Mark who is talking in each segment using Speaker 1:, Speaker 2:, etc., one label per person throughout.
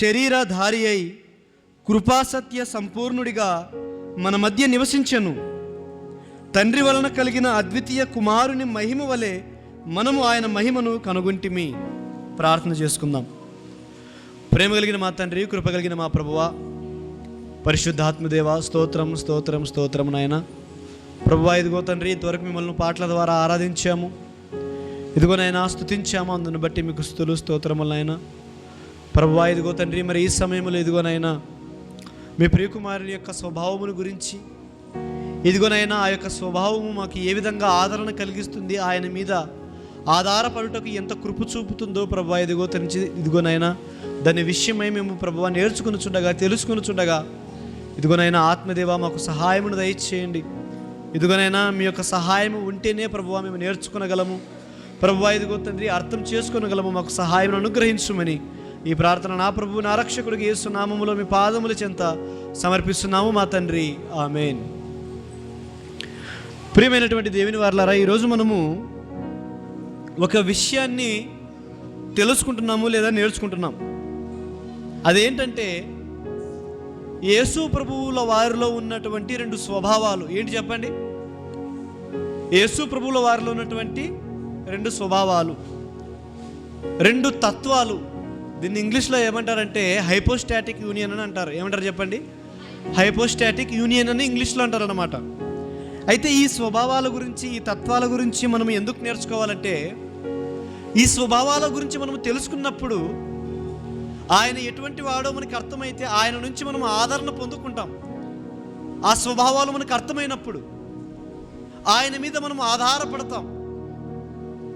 Speaker 1: శరీరధారి అయి కృపాసత్య సంపూర్ణుడిగా మన మధ్య నివసించెను. తండ్రి వలన కలిగిన అద్వితీయ కుమారుని మహిమ వలె మనము ఆయన మహిమను కనుగొంటిమి. ప్రార్థన చేసుకుందాం. ప్రేమ కలిగిన మా తండ్రి కృప కలిగిన మా ప్రభువ పరిశుద్ధాత్మదేవ స్తోత్రం స్తోత్రం స్తోత్రం నాయన. ప్రభువా ఇదిగో తండ్రి ఇంతవరకు మిమ్మల్ని పాటల ద్వారా ఆరాధించాము. ఇదిగో నాయన స్తుతించాము అందును బట్టి మీకు స్థుతులు స్తోత్రములైనా ప్రభువా ఇదిగో తండ్రి మరి ఈ సమయంలో ఇదిగోనైనా మీ ప్రియకుమారుని యొక్క స్వభావమును గురించి ఇదిగోనైనా ఆ యొక్క స్వభావము మాకు ఏ విధంగా ఆదరణ కలిగిస్తుంది ఆయన మీద ఆధారపడుటకు ఎంత కృప చూపుతుందో ప్రభా ఇదిగో తెరిచి ఇదిగోనైనా దాని విషయమై మేము ప్రభు నేర్చుకుని చుండగా తెలుసుకుని చుండగా ఇదిగోనైనా ఆత్మదేవ మాకు సహాయమును దయచేయండి. ఇదిగోనైనా మీ యొక్క సహాయము ఉంటేనే ప్రభువా మేము నేర్చుకునగలము. ప్రభువా ఇదిగో తండ్రి అర్థం చేసుకునగలము మాకు సహాయం అనుగ్రహించుమని ఈ ప్రార్థన నా ప్రభు నా రక్షకుడికి ఏసునామములో మీ పాదముల చెంత సమర్పిస్తున్నాము మా తండ్రి. ఆమెన్. ప్రియమైనటువంటి దేవుని వార్లారా ఈరోజు మనము ఒక విషయాన్ని తెలుసుకుంటున్నాము లేదా నేర్చుకుంటున్నాం. అదేంటంటే యేసు ప్రభువుల వారిలో ఉన్నటువంటి రెండు స్వభావాలు. ఏంటి చెప్పండి? యేసు ప్రభువుల వారిలో ఉన్నటువంటి రెండు స్వభావాలు. రెండు తత్వాలు. దీన్ని ఇంగ్లీష్లో ఏమంటారంటే హైపోస్టాటిక్ యూనియన్ అని అంటారు. ఏమంటారు చెప్పండి? హైపోస్టాటిక్ యూనియన్ అని ఇంగ్లీష్లో అంటారు అనమాట అయితే ఈ స్వభావాల గురించి ఈ తత్వాల గురించి మనం ఎందుకు నేర్చుకోవాలంటే ఈ స్వభావాల గురించి మనం తెలుసుకున్నప్పుడు ఆయన ఎటువంటి వాడో మనకి అర్థమైతే ఆయన నుంచి మనం ఆదరణ పొందుకుంటాం. ఆ స్వభావాలు మనకు అర్థమైనప్పుడు ఆయన మీద మనం ఆధారపడతాం.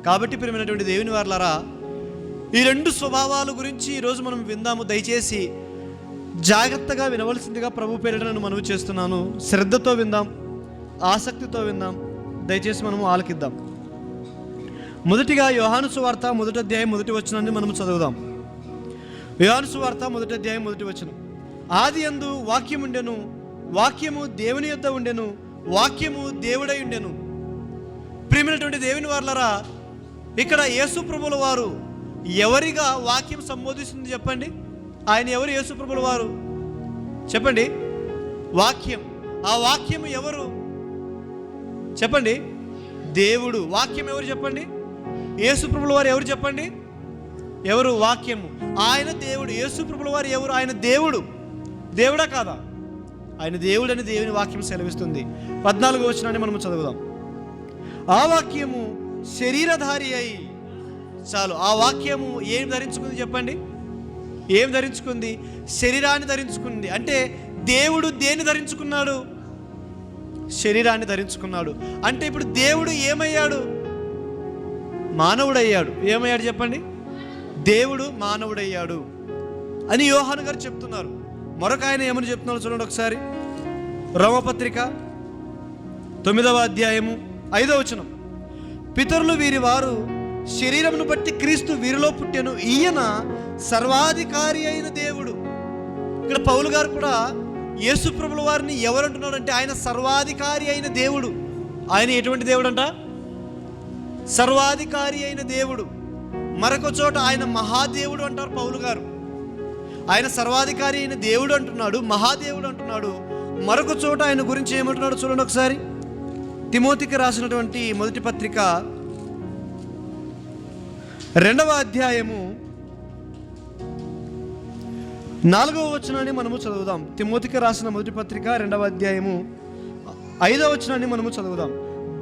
Speaker 1: కాబట్టి ప్రియమైనటువంటి దేవుని వారులారా ఈ రెండు స్వభావాల గురించి ఈరోజు మనం విందాము. దయచేసి జాగ్రత్తగా వినవలసిందిగా ప్రభు పేరిట నేను మనవి చేస్తున్నాను. శ్రద్ధతో విందాం ఆసక్తితో విందాం దయచేసి మనము ఆలకిద్దాం. మొదటిగా యోహాను సువార్త మొదటి అధ్యాయం మొదటి వచనాన్ని మనం చదువుదాం. యోహాను సువార్త మొదటి అధ్యాయం మొదటి వచనం. ఆది అందు వాక్యం ఉండెను వాక్యము దేవుని యొద్ద ఉండెను వాక్యము దేవుడై ఉండెను. ప్రియమైనటువంటి దేవుని వార్లరా ఇక్కడ యేసు ప్రభుల వారు ఎవరిగా వాక్యం సంబోధిస్తుంది చెప్పండి? ఆయన ఎవరు? యేసుప్రభుల వారు. చెప్పండి. వాక్యం. ఆ వాక్యం ఎవరు? చెప్పండి. దేవుడు. వాక్యం ఎవరు చెప్పండి? యేసుప్రభుల వారు ఎవరు చెప్పండి? ఎవరు? వాక్యము. ఆయన దేవుడు. యేసుప్రభుల వారు ఎవరు? ఆయన దేవుడు. దేవుడా కాదా? ఆయన దేవుడు అని దేవుని వాక్యం సెలవిస్తుంది. పద్నాలుగు వచ్చినాన్ని మనం చదువుదాం. ఆ వాక్యము శరీరధారి అయి చాలు. ఆ వాక్యము ఏం ధరించుకుంది చెప్పండి? ఏం ధరించుకుంది? శరీరాన్ని ధరించుకుంది. అంటే దేవుడు దేన్ని ధరించుకున్నాడు? శరీరాన్ని ధరించుకున్నాడు. అంటే ఇప్పుడు దేవుడు ఏమయ్యాడు? మానవుడయ్యాడు. ఏమయ్యాడు చెప్పండి? దేవుడు మానవుడయ్యాడు అని యోహాను గారు చెప్తున్నారు. మరొక ఆయన ఏమని చెప్తున్నారు చూడండి ఒకసారి. రమపత్రిక తొమ్మిదవ అధ్యాయము ఐదవ వచనం. పితరులు వీరి వారు శరీరమును బట్టి క్రీస్తు వీరిలో పుట్టాను. ఈయన సర్వాధికారి అయిన దేవుడు. ఇక్కడ పౌలు గారు కూడా యేసు ప్రభుల వారిని ఎవరంటున్నాడంటే ఆయన సర్వాధికారి అయిన దేవుడు. ఆయన ఎటువంటి దేవుడు అంట సర్వాధికారి అయిన దేవుడు. మరొక చోట ఆయన మహాదేవుడు అంటారు పౌలు గారు. ఆయన సర్వాధికారి అయిన దేవుడు అంటున్నాడు మహాదేవుడు అంటున్నాడు. మరొక చోట ఆయన గురించి ఏమంటున్నాడు చూడండి ఒకసారి. తిమోతికి రాసినటువంటి మొదటి పత్రిక రెండవ అధ్యాయము నాలుగవ వచనాన్ని మనము చదువుదాం. తిమోతికి రాసిన మొదటి పత్రిక రెండవ అధ్యాయము ఐదవ వచనాన్ని మనము చదువుదాం.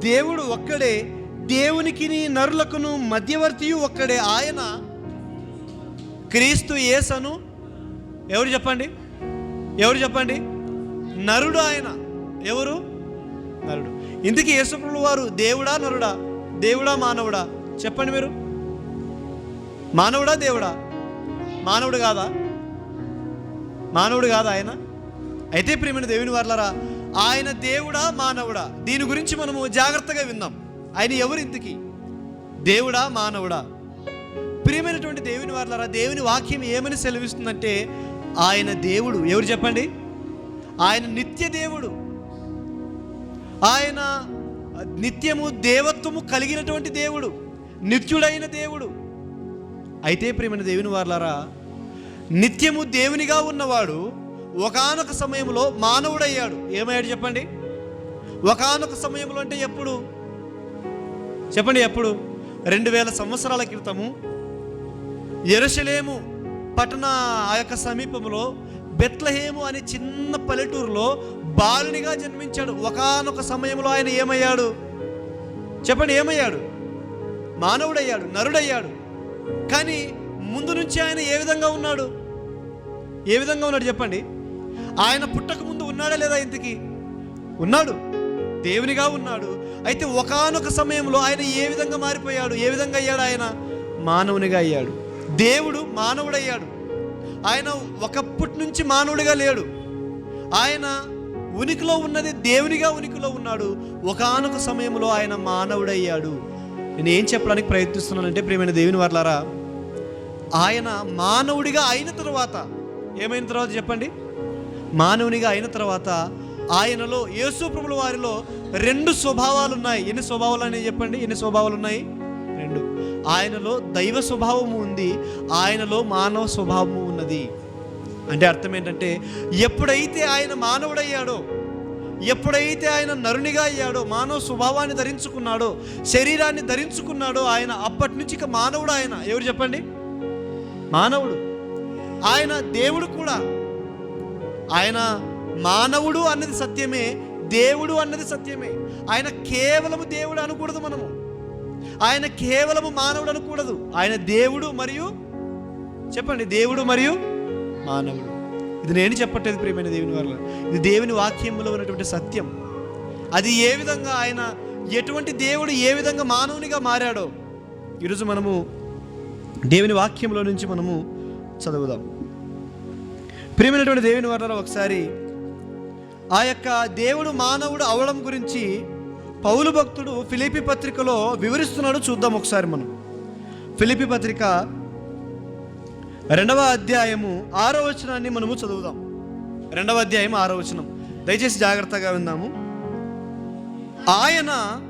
Speaker 1: దేవుడు ఒక్కడే దేవునికి నరులకును మధ్యవర్తియు ఒక్కడే. ఆయన క్రీస్తు యేసను ఎవరు చెప్పండి? ఎవరు చెప్పండి? నరుడు ఆయన. ఎవరు? నరుడు. ఇందుకు యేసుప్రభుల వారు దేవుడా నరుడా? దేవుడా మానవుడా? చెప్పండి మీరు. మానవుడా దేవుడా? మానవుడు కాదా? మానవుడు కాదా ఆయన? అయితే ప్రియమైన దేవుని వర్లరా ఆయన దేవుడా మానవుడా? దీని గురించి మనము జాగ్రత్తగా విందాం. ఆయన ఎవరు ఇంతకి? దేవుడా మానవుడా? ప్రియమైనటువంటి దేవుని వార్లరా దేవుని వాక్యం ఏమని సెలవిస్తుందంటే ఆయన దేవుడు. ఎవరు చెప్పండి? ఆయన నిత్య దేవుడు. ఆయన నిత్యము దేవత్వము కలిగినటువంటి దేవుడు. నిత్యుడైన దేవుడు. అయితే ప్రేమైన దేవుని వార్లారా నిత్యము దేవునిగా ఉన్నవాడు ఒకానొక సమయంలో మానవుడయ్యాడు. ఏమయ్యాడు చెప్పండి? ఒకానొక సమయంలో అంటే ఎప్పుడు? చెప్పండి ఎప్పుడు? రెండు వేల సంవత్సరాల క్రితము ఎరుసలేము పట్టణ ఆ యొక్క సమీపంలో బెత్లహేము అనే చిన్న పల్లెటూరులో బాలునిగా జన్మించాడు. ఒకానొక సమయంలో ఆయన ఏమయ్యాడు? చెప్పండి ఏమయ్యాడు? మానవుడయ్యాడు నరుడయ్యాడు. కానీ ముందు నుంచి ఆయన ఏ విధంగా ఉన్నాడు? ఏ విధంగా ఉన్నాడు చెప్పండి? ఆయన పుట్టక ముందు ఉన్నాడా లేదా ఇంతకి? ఉన్నాడు. దేవునిగా ఉన్నాడు. అయితే ఒకానొక సమయంలో ఆయన ఏ విధంగా మారిపోయాడు? ఏ విధంగా అయ్యాడు ఆయన? మానవునిగా అయ్యాడు. దేవుడు మానవుడయ్యాడు. ఆయన ఒకప్పటి నుంచి మానవుడిగా లేడు. ఆయన ఉనికిలో ఉన్నది దేవునిగా ఉనికిలో ఉన్నాడు. ఒకానొక సమయంలో ఆయన మానవుడయ్యాడు. నేను ఏం చెప్పడానికి ప్రయత్నిస్తున్నానంటే ప్రియమైన దేవుని వర్లారా ఆయన మానవుడిగా అయిన తర్వాత ఏమైన తర్వాత చెప్పండి? మానవునిగా అయిన తర్వాత ఆయనలో యేసు ప్రభుల వారిలో రెండు స్వభావాలు ఉన్నాయి ఎన్ని స్వభావాలు అని చెప్పండి? ఎన్ని స్వభావాలు ఉన్నాయి రెండు. ఆయనలో దైవ స్వభావము ఉంది ఆయనలో మానవ స్వభావము ఉన్నది. అంటే అర్థం ఏంటంటే ఎప్పుడైతే ఆయన మానవుడయ్యాడో ఎప్పుడైతే ఆయన నరునిగా అయ్యాడో మానవ స్వభావాన్ని ధరించుకున్నాడో శరీరాన్ని ధరించుకున్నాడో ఆయన అప్పటి నుంచి ఇక మానవుడు ఆయన. ఎవరు చెప్పండి? మానవుడు. ఆయన దేవుడు కూడా. ఆయన మానవుడు అన్నది సత్యమే దేవుడు అన్నది సత్యమే. ఆయన కేవలము దేవుడు అనకూడదు మనము. ఆయన కేవలము మానవుడు అనకూడదు. ఆయన దేవుడు మరియు చెప్పండి దేవుడు మరియు మానవుడు. ఇది నేను చెప్పట్లేదు ప్రియమైన దేవుని వల్ల ఇది దేవుని వాక్యంలో ఉన్నటువంటి సత్యం. అది ఏ విధంగా ఆయన ఎటువంటి దేవుడు ఏ విధంగా మానవునిగా మారాడో ఈరోజు మనము దేవుని వాక్యంలో నుంచి మనము చదువుదాం. ప్రియమైనటువంటి దేవుని వర్ణన ఒకసారి ఆ యొక్క దేవుడు మానవుడు అవడం గురించి పౌలు భక్తుడు ఫిలిపి పత్రికలో వివరిస్తున్నాడు చూద్దాం ఒకసారి మనం. ఫిలిపి పత్రిక రెండవ అధ్యాయము ఆరో వచనాన్ని మనము చదువుదాం. రెండవ అధ్యాయం ఆరో వచనం. దయచేసి జాగ్రత్తగా విందాము. ఆయన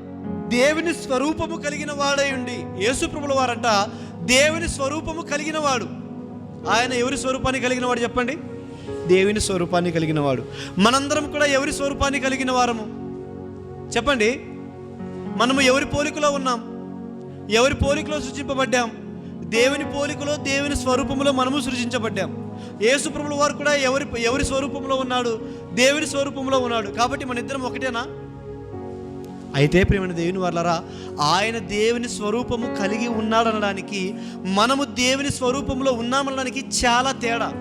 Speaker 1: దేవుని స్వరూపము కలిగిన వాడై ఉండి యేసుప్రభుల వారంట దేవుని స్వరూపము కలిగిన వాడు. ఆయన ఎవరి స్వరూపాన్ని కలిగిన వాడు చెప్పండి? దేవుని స్వరూపాన్ని కలిగిన వాడు. మనందరం కూడా ఎవరి స్వరూపాన్ని కలిగిన వారము? చెప్పండి. మనము ఎవరి పోలికలో ఉన్నాం? ఎవరి పోలికలో సృజింపబడ్డాం? దేవుని పోలికలో దేవుని స్వరూపంలో మనము సృజించబడ్డాం. యేసుప్రభుల వారు కూడా ఎవరి ఎవరి స్వరూపంలో ఉన్నాడు? దేవుని స్వరూపంలో ఉన్నాడు. కాబట్టి మన ఇద్దరం ఒకటేనా? అయితే ప్రేమైన దేవుని వాళ్ళరా ఆయన దేవుని స్వరూపము కలిగి ఉన్నాడనడానికి మనము దేవుని స్వరూపంలో ఉన్నామనడానికి చాలా తేడా.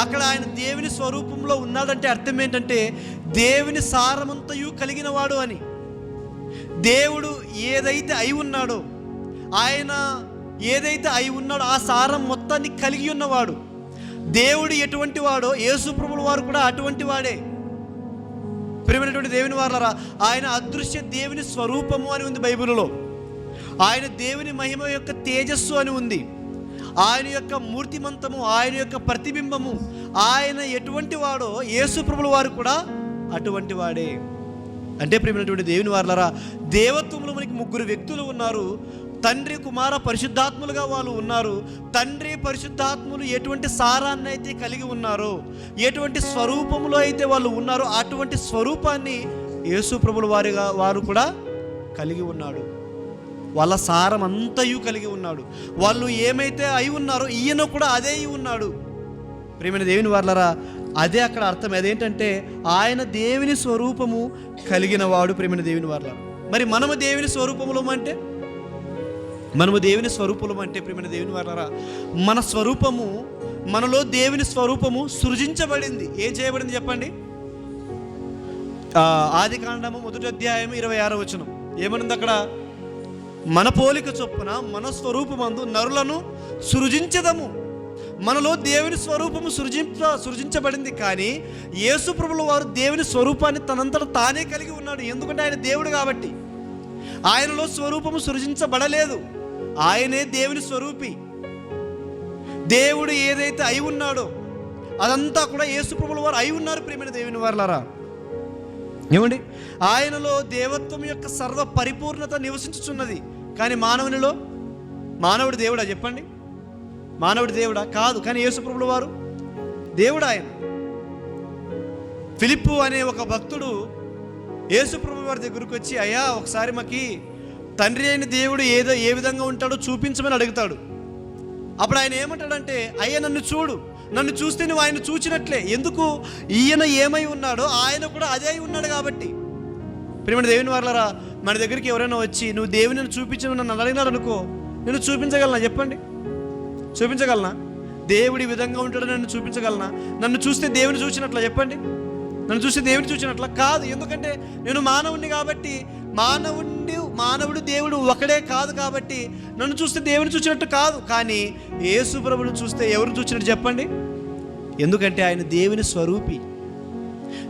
Speaker 1: అక్కడ ఆయన దేవుని స్వరూపంలో ఉన్నాడంటే అర్థం ఏంటంటే దేవుని సారమంతయు కలిగిన వాడు అని. దేవుడు ఏదైతే అయి ఉన్నాడో ఆయన ఏదైతే అయి ఉన్నాడో ఆ సారం మొత్తాన్ని కలిగి ఉన్నవాడు. దేవుడు ఎటువంటి వాడో యేసుప్రభుల వారు కూడా అటువంటి వాడే. ప్రియమైనటువంటి దేవుని వారలరా ఆయన అదృశ్య దేవుని స్వరూపము అని ఉంది బైబిల్లో. ఆయన దేవుని మహిమ యొక్క తేజస్సు అని ఉంది. ఆయన యొక్క మూర్తిమంతము ఆయన యొక్క ప్రతిబింబము ఆయన ఎటువంటి వాడో యేసుప్రభుల వారు కూడా అటువంటి వాడే. అంటే ప్రియమైనటువంటి దేవుని వారలరా దేవత్వంలో మనకి ముగ్గురు వ్యక్తులు ఉన్నారు. తండ్రి కుమార పరిశుద్ధాత్ములుగా వాళ్ళు ఉన్నారు. తండ్రి పరిశుద్ధాత్ములు ఎటువంటి సారాన్ని అయితే కలిగి ఉన్నారో ఎటువంటి స్వరూపంలో అయితే వాళ్ళు ఉన్నారో అటువంటి స్వరూపాన్ని యేసుప్రభుల వారిగా వారు కూడా కలిగి ఉన్నాడు. వాళ్ళ సారం అంతయు కలిగి ఉన్నాడు. వాళ్ళు ఏమైతే అయి ఉన్నారో ఈయన కూడా అదే అయి ఉన్నాడు. ప్రేమైన దేవుని వాళ్ళరా అదే అక్కడ అర్థం. అదేంటంటే ఆయన దేవుని స్వరూపము కలిగిన వాడు ప్రేమైన దేవుని వాళ్ళ మరి మనము దేవుని స్వరూపములో అంటే? మనము దేవుని స్వరూపము అంటే ప్రేమైన దేవుని వాళ్ళరా మన స్వరూపము మనలో దేవుని స్వరూపము సృజించబడింది. ఏం చేయబడింది చెప్పండి? ఆది కాండము మొదటి అధ్యాయం ఇరవై ఆరో వచనం. ఏమనుంది అక్కడ? మన పోలిక చొప్పున మన స్వరూపమందు నరులను సృజించదము. మనలో దేవుని స్వరూపము సృజింప సృజించబడింది కానీ యేసు ప్రభుల వారు దేవుని స్వరూపాన్ని తనంతట తానే కలిగి ఉన్నాడు. ఎందుకంటే ఆయన దేవుడు కాబట్టి. ఆయనలో స్వరూపము సృజించబడలేదు. ఆయనే దేవుని స్వరూపి. దేవుడు ఏదైతే అయి ఉన్నాడో అదంతా కూడా యేసుప్రభుల వారు అయి ఉన్నారు ప్రేమైన దేవుని వారులారా. ఏమండి? ఆయనలో దేవత్వం యొక్క సర్వ పరిపూర్ణత నివసించుచున్నది. కానీ మానవునిలో మానవుడు దేవుడా చెప్పండి? మానవుడి దేవుడా? కాదు కానీ యేసుప్రభుల వారు దేవుడు ఆయన. ఫిలిప్పు అనే ఒక భక్తుడు యేసుప్రభు వారి దగ్గరకు వచ్చి అయ్యా ఒకసారి మాకి తండ్రి అయిన దేవుడు ఏదో ఏ విధంగా ఉంటాడో చూపించమని అడుగుతాడు. అప్పుడు ఆయన ఏమంటాడంటే అయ్యా నన్ను చూడు. నన్ను చూస్తే నువ్వు ఆయన చూచినట్లే. ఎందుకు? ఈయన ఏమై ఉన్నాడో ఆయన కూడా అదే అయి ఉన్నాడు కాబట్టి. ప్రియమైన దేవుని వాళ్ళరా మన దగ్గరికి ఎవరైనా వచ్చి నువ్వు దేవుని చూపించను నన్ను అడిగినాడు అనుకో నేను చూపించగలనా? చెప్పండి. చూపించగలనా? దేవుడి విధంగా ఉంటాడో నన్ను చూపించగలనా? నన్ను చూస్తే దేవుని చూసినట్లా చెప్పండి. నన్ను చూస్తే దేవుని చూసినట్లా కాదు. ఎందుకంటే నేను మానవుణ్ణి కాబట్టి మానవుడి మానవుడు దేవుడు ఒకడే కాదు కాబట్టి నన్ను చూస్తే దేవుని చూసినట్టు కాదు. కానీ యేసు ప్రభుని చూస్తే ఎవరు చూసినట్టు చెప్పండి? ఎందుకంటే ఆయన దేవుని స్వరూపి.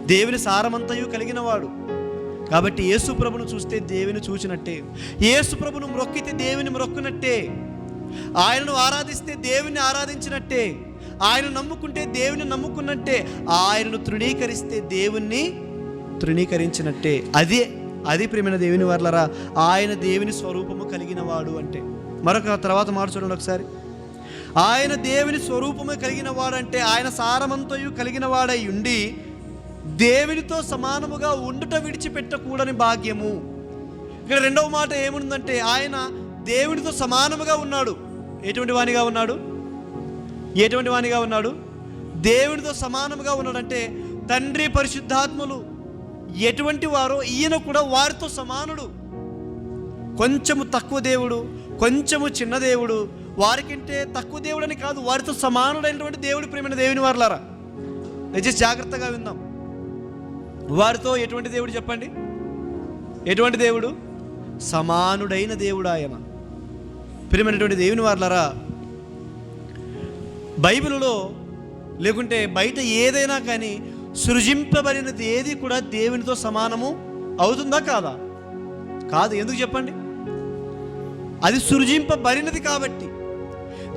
Speaker 1: దేవుని సారమంతయు కలిగిన వాడు కాబట్టి యేసు ప్రభును చూస్తే దేవుని చూచినట్టే. యేసు ప్రభును మ్రొక్కితే దేవుని మ్రొక్కునట్టే ఆయనను ఆరాధిస్తే దేవుని ఆరాధించినట్టే. ఆయన నమ్ముకుంటే దేవుని నమ్ముకున్నట్టే. ఆయనను తృణీకరిస్తే దేవుణ్ణి తృణీకరించినట్టే. అదే అది ప్రేమైన దేవుని వర్లరా ఆయన దేవుని స్వరూపము కలిగిన వాడు అంటే. మరొక తర్వాత మాట ఒకసారి. ఆయన దేవుని స్వరూపము కలిగిన వాడంటే ఆయన సారమంతయు కలిగిన వాడై ఉండి దేవునితో సమానముగా ఉండుట విడిచిపెట్టకూడని భాగ్యము. ఇక్కడ రెండవ మాట ఏముందంటే ఆయన దేవునితో సమానముగా ఉన్నాడు. ఎటువంటి వానిగా ఉన్నాడు? ఎటువంటి వానిగా ఉన్నాడు? దేవునితో సమానముగా ఉన్నాడంటే తండ్రి పరిశుద్ధాత్ములు ఎటువంటి వారో ఈయన కూడా వారితో సమానుడు. కొంచెము తక్కువ దేవుడు కొంచెము చిన్న దేవుడు వారికంటే తక్కువ దేవుడని కాదు వారితో సమానుడైనటువంటి దేవుడు ప్రేమైన దేవుని వారులారా. దయచేసి జాగ్రత్తగా విందాం. వారితో ఎటువంటి దేవుడు చెప్పండి? ఎటువంటి దేవుడు? సమానుడైన దేవుడు ఆయన. ప్రియమైనటువంటి దేవుని వారులారా బైబిల్లో లేకుంటే బయట ఏదైనా కానీ సృజింపబడినది ఏది కూడా దేవునితో సమానము అవుతుందా కాదా? కాదు ఎందుకు చెప్పండి? అది సృజింపబడినది కాబట్టి.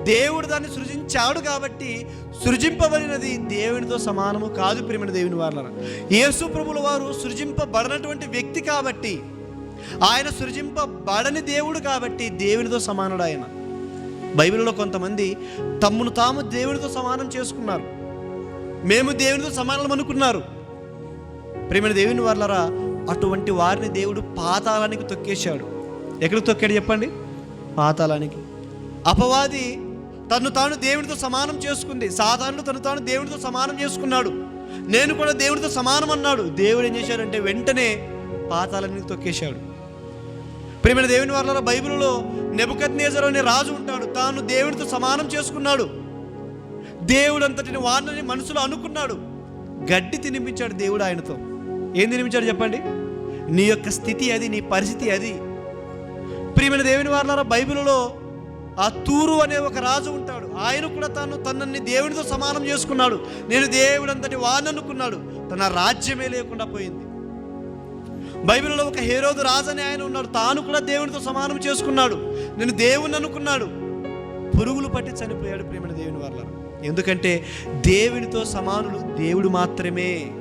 Speaker 1: దేవుడు దాన్ని సృజించాడు కాబట్టి సృజింపబడినది దేవునితో సమానము కాదు ప్రేమిన దేవుని వారు యేసు ప్రభుల వారు సృజింపబడినటువంటి వ్యక్తి కాబట్టి ఆయన సృజింపబడని దేవుడు కాబట్టి దేవునితో సమానుడు ఆయన. బైబిల్లో కొంతమంది తమ్మును తాము దేవునితో సమానం చేసుకున్నారు. మేము దేవునితో సమానం అనుకున్నారు. ప్రేమైన దేవుని వాళ్ళరా అటువంటి వారిని దేవుడు పాతాళానికి తొక్కేశాడు. ఎక్కడికి తొక్కాడు చెప్పండి? పాతాళానికి. అపవాది తను తాను దేవునితో సమానం చేసుకుంది. సాధారణ తను తాను దేవునితో సమానం చేసుకున్నాడు. నేను కూడా దేవుడితో సమానం అన్నాడు. దేవుడు ఏం చేశాడంటే వెంటనే పాతాళానికి తొక్కేశాడు. ప్రేమైన దేవుని వాళ్ళ బైబిల్లో నెబుకద్నేజర్ అనే రాజు ఉంటాడు. తాను దేవుడితో సమానం చేసుకున్నాడు. దేవుడు అంతటిని వారిని మనసులో అనుకున్నాడు. గడ్డి తినిపించాడు దేవుడు ఆయనతో. ఏం తినిపించాడు చెప్పండి? నీ యొక్క స్థితి అది నీ పరిస్థితి అది. ప్రియమైన దేవుని వారులారా బైబిల్లో ఆ తూరు అనే ఒక రాజు ఉంటాడు. ఆయన కూడా తను తనని దేవునితో సమానం చేసుకున్నాడు. నేను దేవుడు అంతటి వాడిని అనుకున్నాడు. తన రాజ్యమే లేకుండా పోయింది. బైబిల్లో ఒక హేరోదు రాజు అని ఆయన ఉన్నాడు. తాను కూడా దేవునితో సమానం చేసుకున్నాడు. నేను దేవుని అనుకున్నాడు. పురుగులు పట్టి చనిపోయాడు ప్రేమైన దేవుని వల్ల ఎందుకంటే దేవునితో సమానులు దేవుడు మాత్రమే.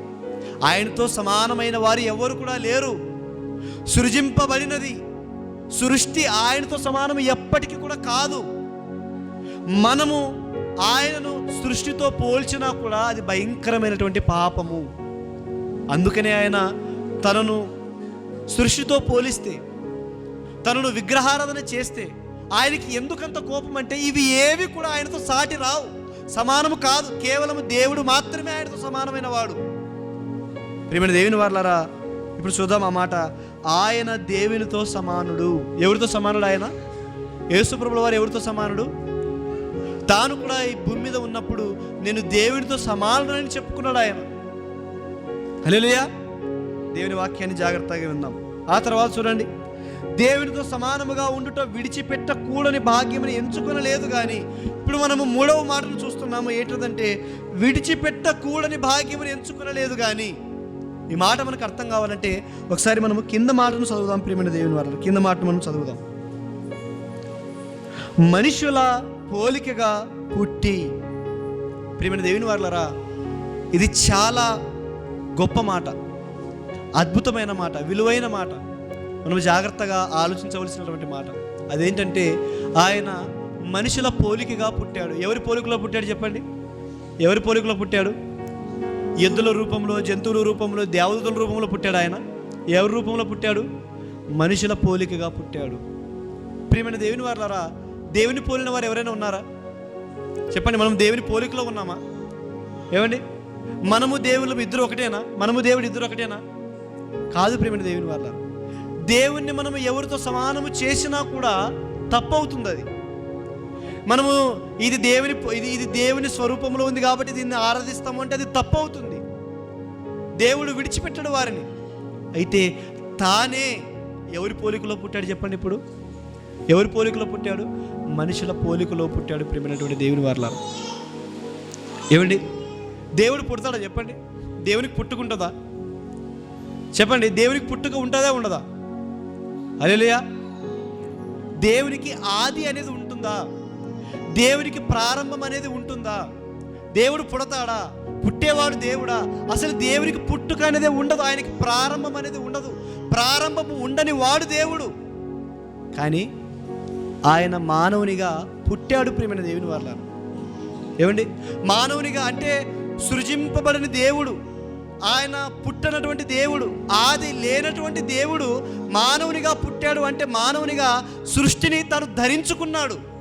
Speaker 1: ఆయనతో సమానమైన వారు ఎవరు కూడా లేరు. సృజింపబడినది సృష్టి ఆయనతో సమానం ఎప్పటికీ కూడా కాదు. మనము ఆయనను సృష్టితో పోల్చినా కూడా అది భయంకరమైనటువంటి పాపము. అందుకనే ఆయన తనను సృష్టితో పోలిస్తే తనను విగ్రహారాధన చేస్తే ఆయనకి ఎందుకంత కోపం అంటే ఇవి ఏవి కూడా ఆయనతో సాటి రావు. సమానము కాదు కేవలం దేవుడు మాత్రమే ఆయనతో సమానమైన వాడు. ప్రియమైన దేవుని వాళ్ళారా ఇప్పుడు చూద్దాం ఆ మాట. ఆయన దేవునితో సమానుడు. ఎవరితో సమానుడు ఆయన? యేసుప్రభుల వారు ఎవరితో సమానుడు? తాను కూడా ఈ భూమి మీద ఉన్నప్పుడు నేను దేవునితో సమానుడని చెప్పుకున్నాడు ఆయన. హల్లెలూయా. దేవుని వాక్యాన్ని జాగ్రత్తగా విందాం. ఆ తర్వాత చూడండి. దేవునితో సమానముగా ఉండుట విడిచిపెట్టకూడని భాగ్యమని ఎంచుకొనలేదు కానీ ఇప్పుడు మనము మూడవ మాటను చూస్తున్నాము ఏంటంటే విడిచిపెట్టకూడని భాగ్యమని ఎంచుకొనలేదు కానీ ఈ మాట మనకు అర్థం కావాలంటే ఒకసారి మనము కింద మాటను చదువుదాం ప్రియమైన దేవుని వారు కింద మాట మనం చదువుదాం. మనుషుల పోలికగా పుట్టి. ప్రియమైన దేవుని వారులరా ఇది చాలా గొప్ప మాట. అద్భుతమైన మాట విలువైన మాట. మనం జాగ్రత్తగా ఆలోచించవలసినటువంటి మాట. అదేంటంటే ఆయన మనుషుల పోలికగా పుట్టాడు. ఎవరి పోలికలో పుట్టాడు చెప్పండి? ఎవరి పోలికలో పుట్టాడు? ఎద్దుల రూపంలో జంతువుల రూపంలో దేవదూతల రూపంలో పుట్టాడు ఆయన. ఎవరి రూపంలో పుట్టాడు? మనుషుల పోలికగా పుట్టాడు. ప్రియమైన దేవుని వారులారా దేవుని పోలిన వారు ఎవరైనా ఉన్నారా? చెప్పండి మనం దేవుని పోలికలో ఉన్నామా? ఏమండి? మనము దేవుళ్ళు ఇద్దరు ఒకటేనా? మనము దేవుడు ఇద్దరు ఒకటేనా? కాదు ప్రియమైన దేవుని వారులారా. దేవుణ్ణి మనం ఎవరితో సమానము చేసినా కూడా తప్పవుతుంది అది మనము ఇది దేవుని ఇది ఇది దేవుని స్వరూపంలో ఉంది కాబట్టి దీన్ని ఆరాధిస్తాము అంటే అది తప్పవుతుంది. దేవుడు విడిచిపెట్టడు వారిని. అయితే తానే ఎవరి పోలికలో పుట్టాడు చెప్పండి ఇప్పుడు? ఎవరి పోలికలో పుట్టాడు? మనుషుల పోలికలో పుట్టాడు ప్రేమైనటువంటి దేవుని వారలారు. ఏమండి? దేవుడు పుడతాడా చెప్పండి? దేవునికి పుట్టుకుంటుందా? చెప్పండి దేవునికి పుట్టుక ఉంటుందా ఉండదా? అలేలుయా దేవునికి ఆది అనేది ఉంటుందా? దేవునికి ప్రారంభం అనేది ఉంటుందా? దేవుడు పుడతాడా? పుట్టేవాడు దేవుడా? అసలు దేవునికి పుట్టుక అనేది ఉండదు ఆయనకి ప్రారంభం అనేది ఉండదు. ప్రారంభము ఉండని వాడు దేవుడు. కానీ ఆయన మానవునిగా పుట్టాడు ప్రియమైన దేవుని వాళ్ళ ఏమండి? మానవునిగా అంటే సృజింపబడిన దేవుడు. ఆయన పుట్టనటువంటి దేవుడు ఆది లేనటువంటి దేవుడు మానవునిగా పుట్టాడు అంటే మానవునిగా సృష్టిని తను ధరించుకున్నాడు.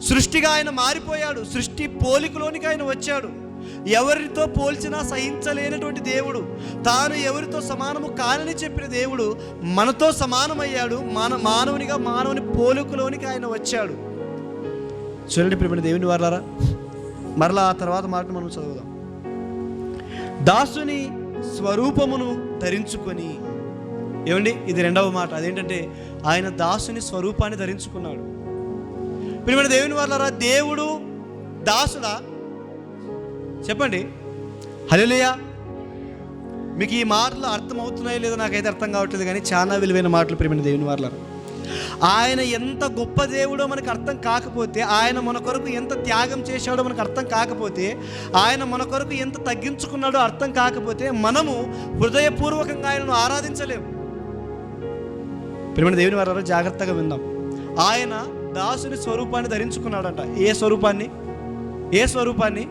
Speaker 1: సృష్టిగా ఆయన మారిపోయాడు సృష్టి పోలికలోనికి ఆయన వచ్చాడు. ఎవరితో పోల్చినా సహించలేనటువంటి దేవుడు తాను ఎవరితో సమానము కానని చెప్పిన దేవుడు మనతో సమానమయ్యాడు మన మానవునిగా మానవుని పోలికలోనికి ఆయన వచ్చాడు. చూడండి ప్రియమైన దేవుని వారారా మరలా ఆ తర్వాత మాట మనం చదువుదాం. దాసుని స్వరూపమును ధరించుకొని. ఏమండి? ఇది రెండవ మాట. అదేంటంటే ఆయన దాసుని స్వరూపాన్ని ధరించుకున్నాడు. ప్రియమైన దేవుని వాళ్ళరా దేవుడు దాసుడా? చెప్పండి. హలోలియా మీకు ఈ మాటలు అర్థమవుతున్నాయో లేదో నాకైతే అర్థం కావట్లేదు కానీ చాలా విలువైన మాటలు ప్రియమైన దేవుని వాళ్ళరా ఆయన ఎంత గొప్ప దేవుడో మనకు అర్థం కాకపోతే ఆయన మన కొరకు ఎంత త్యాగం చేశాడో మనకు అర్థం కాకపోతే ఆయన మన కొరకు ఎంత తగ్గించుకున్నాడో అర్థం కాకపోతే మనము హృదయపూర్వకంగా ఆయనను ఆరాధించలేము. ప్రేమ దేవుని వారు జాగ్రత్తగా విందాం. ఆయన దాసుని స్వరూపాన్ని ధరించుకున్నాడంట. ఏ స్వరూపాన్ని? ఏ స్వరూపాన్ని?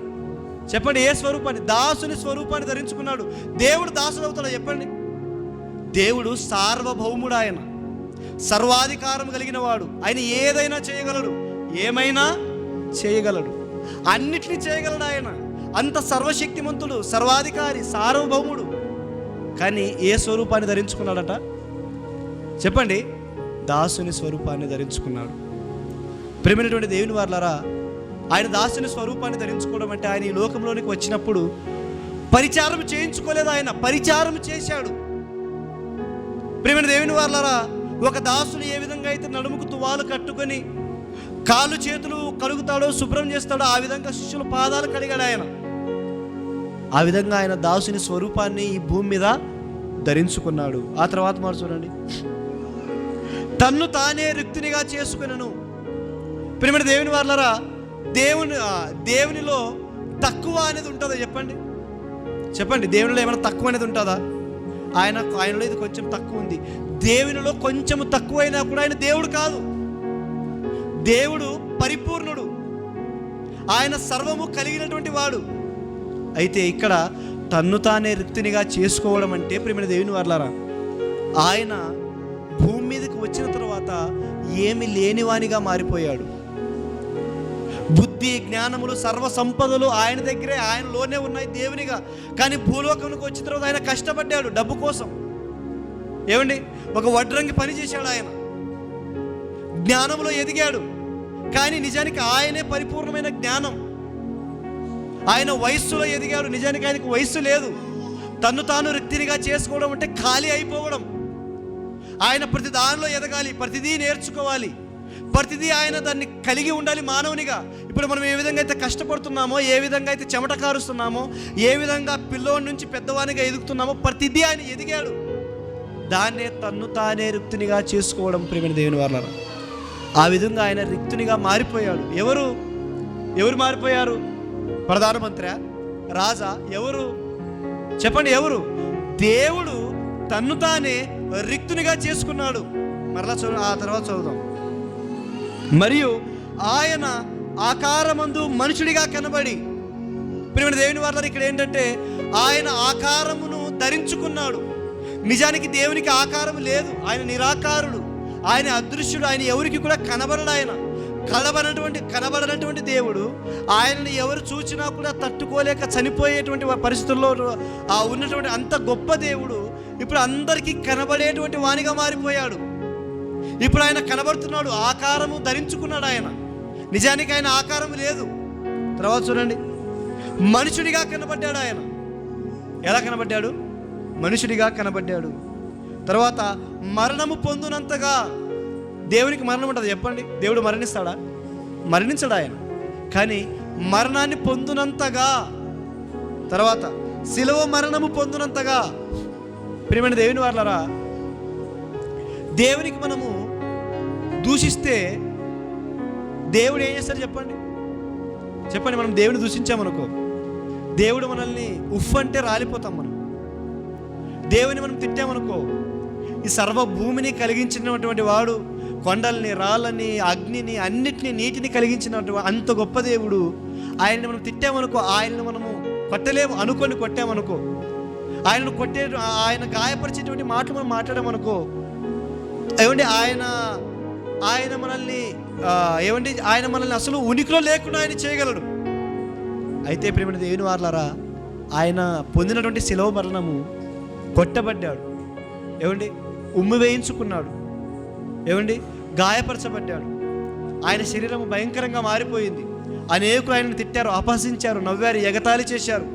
Speaker 1: చెప్పండి ఏ స్వరూపాన్ని? దాసుని స్వరూపాన్ని ధరించుకున్నాడు. దేవుడు దాసుడు అవుతాడా చెప్పండి. దేవుడు సార్వభౌముడు ఆయన. సర్వాధికారం కలిగిన వాడు. ఆయన ఏదైనా చేయగలడు. ఏమైనా చేయగలడు. అన్నిటిని చేయగలడు ఆయన. అంత సర్వశక్తిమంతుడు సర్వాధికారి సార్వభౌముడు. కానీ ఏ స్వరూపాన్ని ధరించుకున్నాడట? చెప్పండి. దాసుని స్వరూపాన్ని ధరించుకున్నాడు. ప్రేమైనటువంటి దేవుని వారులరా ఆయన దాసుని స్వరూపాన్ని ధరించుకోవడం అంటే ఆయన ఈ లోకంలోనికి వచ్చినప్పుడు పరిచారం చేయించుకోలేదు ఆయన. పరిచారం చేశాడు. ప్రేమైన దేవుని వారులరా ఒక దాసుని ఏ విధంగా అయితే నడుముకు తువాలు కట్టుకొని కాళ్ళు చేతులు కలుగుతాడో శుభ్రం చేస్తాడో ఆ విధంగా శిష్యుల పాదాలు కడిగాడు ఆయన. ఆ విధంగా ఆయన దాసుని స్వరూపాన్ని ఈ భూమి మీద ధరించుకున్నాడు. ఆ తర్వాత మరి చూడండి. తన్ను తానే రిక్తునిగా చేసుకునను. ప్రియమైన దేవుని వాళ్ళరా దేవుని దేవునిలో తక్కువ అనేది ఉంటుందా చెప్పండి? చెప్పండి దేవునిలో ఏమైనా తక్కువ అనేది ఉంటుందా? ఆయన ఆయనలో ఇది కొంచెం తక్కువ ఉంది. దేవునిలో కొంచెం తక్కువైనా కూడా ఆయన దేవుడు కాదు. దేవుడు పరిపూర్ణుడు. ఆయన సర్వము కలిగినటువంటి వాడు. అయితే ఇక్కడ తన్ను తానే రిక్తినిగా చేసుకోవడం అంటే ప్రేమ దేవుని వర్లారా ఆయన భూమి మీదకి వచ్చిన తర్వాత ఏమి లేనివానిగా మారిపోయాడు. బుద్ధి జ్ఞానములు సర్వ సంపదలు ఆయన దగ్గరే ఆయనలోనే ఉన్నాయి దేవునిగా. కానీ భూలోకంలోకి వచ్చిన తర్వాత ఆయన కష్టపడ్డాడు డబ్బు కోసం. ఏమండి? ఒక వడ్రంగి పని చేశాడు ఆయన. జ్ఞానంలో ఎదిగాడు. కానీ నిజానికి ఆయనే పరిపూర్ణమైన జ్ఞానం. ఆయన వయస్సులో ఎదిగాడు. నిజానికి ఆయనకు వయస్సు లేదు. తన్ను తాను రిక్తినిగా చేసుకోవడం అంటే ఖాళీ అయిపోవడం. ఆయన ప్రతి దానిలో ఎదగాలి ప్రతిదీ నేర్చుకోవాలి. ప్రతిదీ ఆయన దాన్ని కలిగి ఉండాలి మానవునిగా. ఇప్పుడు మనం ఏ విధంగా అయితే కష్టపడుతున్నామో ఏ విధంగా అయితే చెమట కారుస్తున్నామో ఏ విధంగా పిల్లోడి నుంచి పెద్దవానిగా ఎదుగుతున్నామో ప్రతిదీ ఆయన ఎదిగాడు. దాన్నే తన్ను తానే రిక్తునిగా చేసుకోవడం ప్రేమిన దేవుని వాళ్ళ ఆ విధంగా ఆయన రిక్తునిగా మారిపోయాడు. ఎవరు? ఎవరు మారిపోయారు? ప్రధానమంత్రి రాజా ఎవరు? చెప్పండి ఎవరు? దేవుడు తన్ను తానే రిక్తునిగా చేసుకున్నాడు. మరలా చదువు ఆ తర్వాత చదువుదాం. మరియు ఆయన ఆకారమందు మనుషుడిగా కనబడి ప్రియమైన దేవుని వాళ్ళ ఇక్కడ ఏంటంటే ఆయన ఆకారమును ధరించుకున్నాడు. నిజానికి దేవునికి ఆకారం లేదు. ఆయన నిరాకారుడు ఆయన అదృశ్యుడు ఆయన ఎవరికి కూడా కనబడడు ఆయన. కనబడినటువంటి కనబడనటువంటి దేవుడు ఆయనని ఎవరు చూసినా కూడా తట్టుకోలేక చనిపోయేటువంటి పరిస్థితుల్లో ఆ ఉన్నటువంటి అంత గొప్ప దేవుడు ఇప్పుడు అందరికీ కనబడేటువంటి వానిగా మారిపోయాడు. ఇప్పుడు ఆయన కనబడుతున్నాడు ఆకారము ధరించుకున్నాడు ఆయన. నిజానికి ఆయన ఆకారం లేదు. తర్వాత చూడండి. మనుషుడిగా కనబడ్డాడు ఆయన. ఎలా కనబడ్డాడు? మనుషుడిగా కనబడ్డాడు. తర్వాత మరణము పొందునంతగా దేవునికి మరణం ఉంటుంది చెప్పండి. దేవుడు మరణిస్తాడా? మరణించడు ఆయన. కానీ మరణాన్ని పొందునంతగా తర్వాత శిలవ మరణము పొందునంతగా ప్రియమైన దేవుని వాళ్ళరా దేవునికి మనము దూషిస్తే దేవుడు ఏం చేస్తారు చెప్పండి? చెప్పండి మనం దేవుని దూషించామనుకో దేవుడు మనల్ని ఉఫ్ అంటే రాలిపోతాం మనం. దేవుని మనం తిట్టామనుకో ఈ సర్వభూమిని కలిగించినటువంటి వాడు కొండల్ని రాళ్ళని అగ్నిని అన్నిటిని నీటిని కలిగించినటువంటి అంత గొప్ప దేవుడు. ఆయన్ని మనం తిట్టామనుకో ఆయన్ని మనము కొట్టలేము అనుకొని కొట్టామనుకో ఆయనను కొట్టే ఆయన గాయపరిచేటువంటి మాటలు మనం మాట్లాడామనుకో ఏమండి ఆయన ఆయన మనల్ని ఏమండి ఆయన మనల్ని అసలు ఉనికిలో లేకుండా ఆయన చేయగలడు. అయితే ప్రేమ దేవుని వార్లారా ఆయన పొందినటువంటి శిలవ మరణము కొట్టబడ్డాడు. ఏమండి ఉమ్మి వేయించుకున్నాడు. ఏమండి గాయపరచబడ్డాడు. ఆయన శరీరం భయంకరంగా మారిపోయింది. అనేకులు ఆయనను తిట్టారు అపహసించారు నవ్వారు ఎగతాళి చేశారు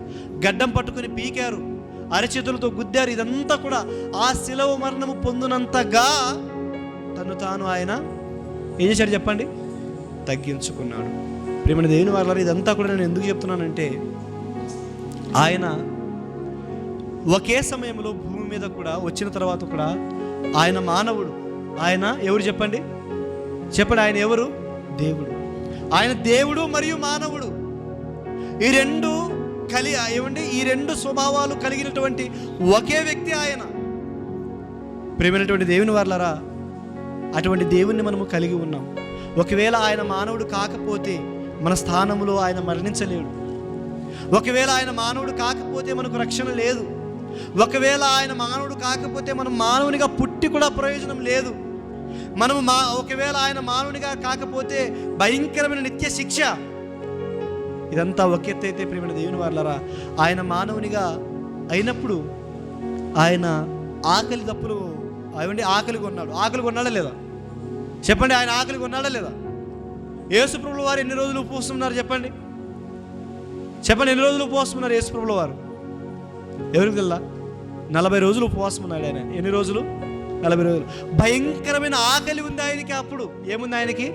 Speaker 1: గడ్డం పట్టుకుని పీకారు. అరచేతులతో గుద్దారు. ఇదంతా కూడా ఆ శిలవ మరణము పొందినంతగా తను తాను ఆయన ఏం చేశాడు చెప్పండి? తగ్గించుకున్నాడు. ప్రేమని దేవుని వాళ్ళ ఇదంతా కూడా నేను ఎందుకు చెప్తున్నానంటే ఆయన ఒకే సమయంలో భూమి మీద కూడా వచ్చిన తర్వాత కూడా ఆయన మానవుడు. ఆయన ఎవరు చెప్పండి? చెప్పండి ఆయన ఎవరు? దేవుడు. ఆయన దేవుడు మరియు మానవుడు. ఈ రెండు కలి ఏమండి ఈ రెండు స్వభావాలు కలిగినటువంటి ఒకే వ్యక్తి ఆయన. ప్రేమైనటువంటి దేవుని వర్లరా అటువంటి దేవుణ్ణి మనము కలిగి ఉన్నాం. ఒకవేళ ఆయన మానవుడు కాకపోతే మన స్థానంలో ఆయన మరణించలేడు. ఒకవేళ ఆయన మానవుడు కాకపోతే మనకు రక్షణ లేదు. ఒకవేళ ఆయన మానవుడు కాకపోతే మనం మానవునిగా పుట్టి కూడా ప్రయోజనం లేదు. మనము మా ఒకవేళ ఆయన మానవునిగా కాకపోతే భయంకరమైన నిత్య శిక్ష ఇదంతా ఒక ఎత్తు దేవుని వాళ్ళరా ఆయన మానవునిగా అయినప్పుడు ఆయన ఆకలి తప్పులు అవండి ఆకలి కొన్నాడు. ఆకలి కొన్నాడా లేదా? చెప్పండి ఆయన ఆకలి కొన్నాడా లేదా? యేసుప్రభుల వారు ఎన్ని రోజులు ఉపవస్తున్నారు చెప్పండి? చెప్పండి ఎన్ని రోజులు ఉపవాసం యేసుప్రభుల వారు? ఎవరికి తెల్లా నలభై రోజులు ఉపవాసం ఉన్నాడు ఆయన. ఎన్ని రోజులు? నలభై రోజులు. భయంకరమైన ఆకలి ఉంది ఆయనకి అప్పుడు. ఏముంది ఆయనకి?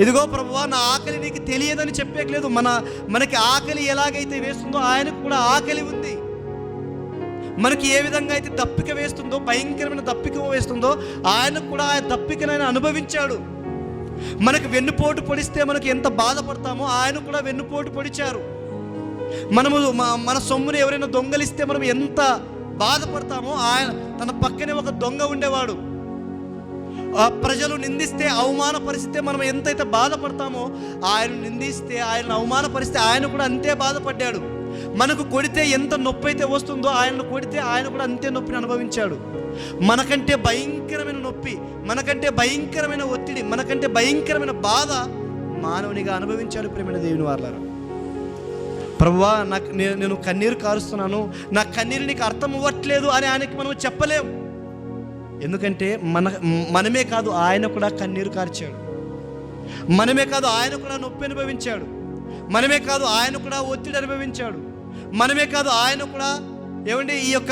Speaker 1: ఇదిగో ప్రభువా నా ఆకలి నీకు తెలియదని చెప్పేయట్లేదు. మన మనకి ఆకలి ఎలాగైతే వేస్తుందో ఆయనకు కూడా ఆకలి ఉంది. మనకి ఏ విధంగా అయితే దప్పిక వేస్తుందో భయంకరమైన దప్పిక వేస్తుందో ఆయనకు కూడా ఆ దప్పికను ఆయన అనుభవించాడు. మనకు వెన్నుపోటు పొడిస్తే మనకు ఎంత బాధపడతామో ఆయన కూడా వెన్నుపోటు పొడిచారు. మనము మన సొమ్ముని ఎవరైనా దొంగలిస్తే మనం ఎంత బాధపడతామో ఆయన తన పక్కనే ఒక దొంగ ఉండేవాడు. ప్రజలు నిందిస్తే అవమానపరిస్తే మనం ఎంతైతే బాధపడతామో ఆయన నిందిస్తే ఆయన అవమానపరిస్తే ఆయన కూడా అంతే బాధపడ్డాడు. మనకు కొడితే ఎంత నొప్పి అయితే వస్తుందో ఆయనను కొడితే ఆయన కూడా అంతే నొప్పిని అనుభవించాడు. మనకంటే భయంకరమైన నొప్పి మనకంటే భయంకరమైన ఒత్తిడి మనకంటే భయంకరమైన బాధ మానవునిగా అనుభవించాడు ప్రేమైన దేవుని వార్లారా. ప్రభువా నాకు నేను నేను కన్నీరు కారుస్తున్నాను. నా కన్నీరు నీకు అర్థం అవ్వట్లేదు అని ఆయనకి మనం చెప్పలేం. ఎందుకంటే మన మనమే కాదు ఆయన కూడా కన్నీరు కార్చాడు. మనమే కాదు ఆయన కూడా నొప్పి అనుభవించాడు. మనమే కాదు ఆయన కూడా ఒత్తిడి అనుభవించాడు. మనమే కాదు ఆయన కూడా ఏమండి ఈ యొక్క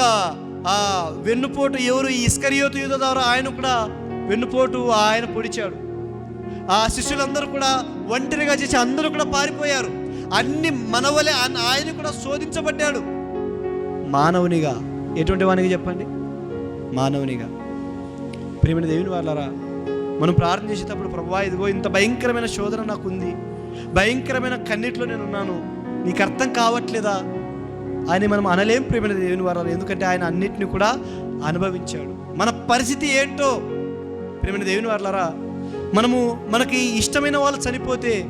Speaker 1: ఆ వెన్నుపోటు ఎవరు ఈ ఇస్కరియోతు యుద్ధ ద్వారా ఆయన కూడా వెన్నుపోటు ఆయన పొడిచాడు. ఆ శిష్యులందరూ కూడా ఒంటరిగా చేసి అందరూ కూడా పారిపోయారు. అన్ని మనవలే ఆయన- ఆయన కూడా శోధించబడ్డాడు. మానవునిగా ఎటువంటి వానికి చెప్పండి? మానవునిగా. ప్రేమైన దేవుని వాళ్ళరా మనం ప్రార్థన చేసేటప్పుడు ప్రభా ఇదిగో ఇంత భయంకరమైన శోధన నాకు ఉంది భయంకరమైన కన్నీటిలో నేను ఉన్నాను నీకు అర్థం కావట్లేదా? అని మనం అనలేం ప్రేమిన దేవుని వారాలు ఎందుకంటే ఆయన అన్నిటిని కూడా అనుభవించాడు. మన పరిస్థితి ఏంటో ప్రేమైన దేవుని వారలారా మనము మనకి ఇష్టమైన వాళ్ళు చనిపోతే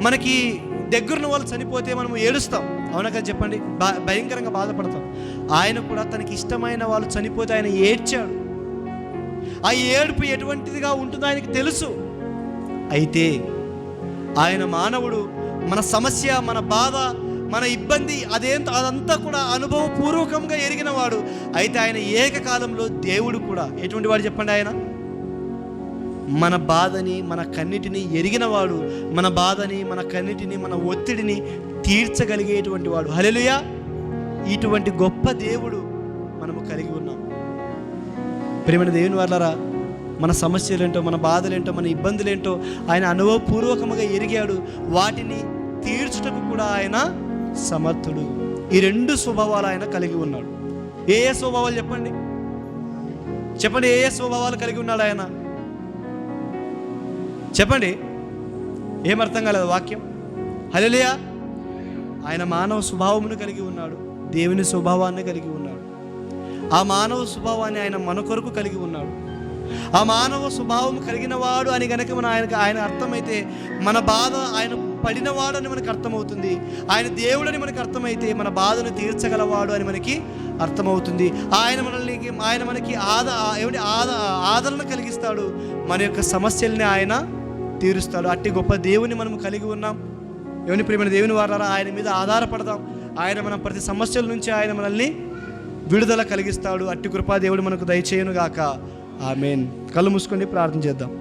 Speaker 1: మనకి దగ్గరున్న వాళ్ళు చనిపోతే మనము ఏడుస్తాం. అవునా కదా చెప్పండి? బా భయంకరంగా బాధపడతాం. ఆయన కూడా తనకి ఇష్టమైన వాళ్ళు చనిపోతే ఆయన ఏడ్చాడు. ఆ ఏడుపు ఎటువంటిదిగా ఉంటుందో ఆయనకు తెలుసు. అయితే ఆయన మానవుడు మన సమస్య మన బాధ మన ఇబ్బంది అదేంత అదంతా కూడా అనుభవపూర్వకంగా ఎరిగిన వాడు అయితే ఆయన ఏకకాలంలో దేవుడు కూడా. ఎటువంటి వాడు చెప్పండి ఆయన? మన బాధని మన కన్నిటిని ఎరిగినవాడు మన బాధని మన కన్నిటిని మన ఒత్తిడిని తీర్చగలిగేటువంటి వాడు. హలెలుయా ఇటువంటి గొప్ప దేవుడు మనము కలిగి ప్రేమైన దేవుని వాళ్ళరా మన సమస్యలేంటో మన బాధలేంటో మన ఇబ్బందులేంటో ఆయన అనుభవపూర్వకంగా ఎరిగాడు. వాటిని తీర్చుటకు కూడా ఆయన సమర్థుడు. ఈ రెండు స్వభావాలు ఆయన కలిగి ఉన్నాడు. ఏ ఏ స్వభావాలు చెప్పండి? చెప్పండి ఏ ఏ స్వభావాలు కలిగి ఉన్నాడు ఆయన? చెప్పండి. ఏమర్థం కాలేదు వాక్యం? హలలియా ఆయన మానవ స్వభావమును కలిగి ఉన్నాడు. దేవుని స్వభావాన్ని కలిగి ఉన్నాడు. ఆ మానవ స్వభావాన్ని ఆయన మన కొరకు కలిగి ఉన్నాడు. ఆ మానవ స్వభావం కలిగిన వాడు అని కనుక మన ఆయనకు ఆయన అర్థమైతే మన బాధ ఆయన పడినవాడు అని మనకు అర్థమవుతుంది. ఆయన దేవుడని మనకు అర్థమైతే మన బాధను తీర్చగలవాడు అని మనకి అర్థమవుతుంది. ఆయన మనల్ని ఆయన మనకి ఆద ఏమిటి ఆద ఆదరణ కలిగిస్తాడు. మన యొక్క సమస్యల్ని ఆయన తీరుస్తాడు. అట్టి గొప్ప దేవుని మనం కలిగి ఉన్నాం. ఎవని ప్రియమైన దేవుని వారారా ఆయన మీద ఆధారపడదాం. ఆయన మనం ప్రతి సమస్యల నుంచి ఆయన మనల్ని విడుదల కలిగిస్తాడు. అట్టి కృపా దేవుడు మనకు దయచేయను గాక ఆమెన్. కళ్ళు మూసుకొని ప్రార్థన చేద్దాం.